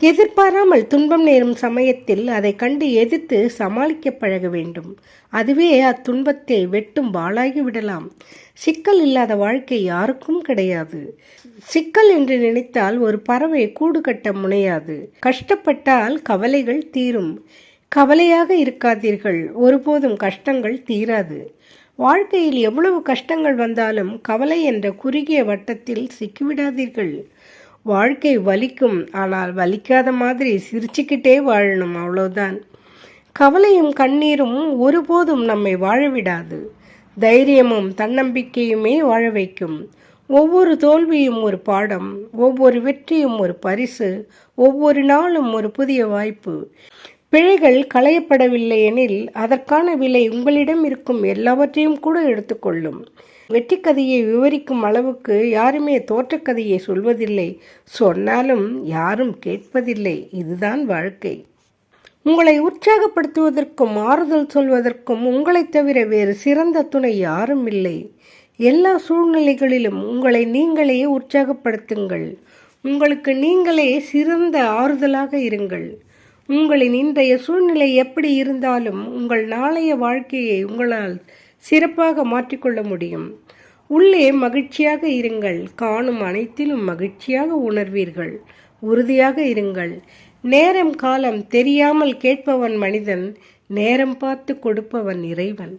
எதிர்பாராமல் துன்பம் நேரும் சமயத்தில் அதை கண்டு எதிர்த்து சமாளிக்க பழக வேண்டும். அதுவே அத்துன்பத்தை வெட்டும் வாளாகி விடலாம். சிக்கல் இல்லாத வாழ்க்கை யாருக்கும் கிடையாது. சிக்கல் என்று நினைத்தால் ஒரு பறவை கூடு கட்ட முனையாது. கஷ்டப்பட்டால் கவலைகள் தீரும். கவலையாக இருக்காதீர்கள். ஒருபோதும் கஷ்டங்கள் தீராது. வாழ்க்கையில் எவ்வளவு கஷ்டங்கள் வந்தாலும் கவலை என்ற குறுகிய வட்டத்தில் சிக்கிவிடாதீர்கள். வாழ்க்கை வலிக்கும் ஆனால் வலிக்காத மாதிரி சிரிச்சுக்கிட்டே வாழணும் அவ்வளோதான் கவலையும் கண்ணீரும் ஒருபோதும் நம்மை வாழவிடாது. தைரியமும் தன்னம்பிக்கையுமே வாழ வைக்கும். ஒவ்வொரு தோல்வியும் ஒரு பாடம் ஒவ்வொரு வெற்றியும் ஒரு பரிசு ஒவ்வொரு நாளும் ஒரு புதிய வாய்ப்பு. பிழைகள் களையப்படவில்லை எனில் அதற்கான விலை உங்களிடம் இருக்கும் எல்லாவற்றையும் கூட எடுத்துக்கொள்ளும். வெற்றி கதையை விவரிக்கும் அளவுக்கு யாருமே தோற்றக் கதையை சொல்வதில்லை. சொன்னாலும் யாரும் கேட்பதில்லை. இதுதான் வாழ்க்கை. உங்களை உற்சாகப்படுத்துவதற்கும் ஆறுதல் சொல்வதற்கும் உங்களைத் தவிர வேறு சிறந்த துணை யாரும் இல்லை. எல்லா சூழ்நிலைகளிலும் உங்களை நீங்களே உற்சாகப்படுத்துங்கள். உங்களுக்கு நீங்களே சிறந்த ஆறுதலாக இருங்கள். உங்களின் இன்றைய சூழ்நிலை எப்படி இருந்தாலும் உங்கள் நாளைய வாழ்க்கையை உங்களால் சிறப்பாக மாற்றிக்கொள்ள முடியும். உள்ளே மகிழ்ச்சியாக இருங்கள். காணும் அனைத்திலும் மகிழ்ச்சியாக உணர்வீர்கள். உறுதியாக இருங்கள். நேரம் காலம் தெரியாமல் கேட்பவன் மனிதன் நேரம் பார்த்து கொடுப்பவன் இறைவன்.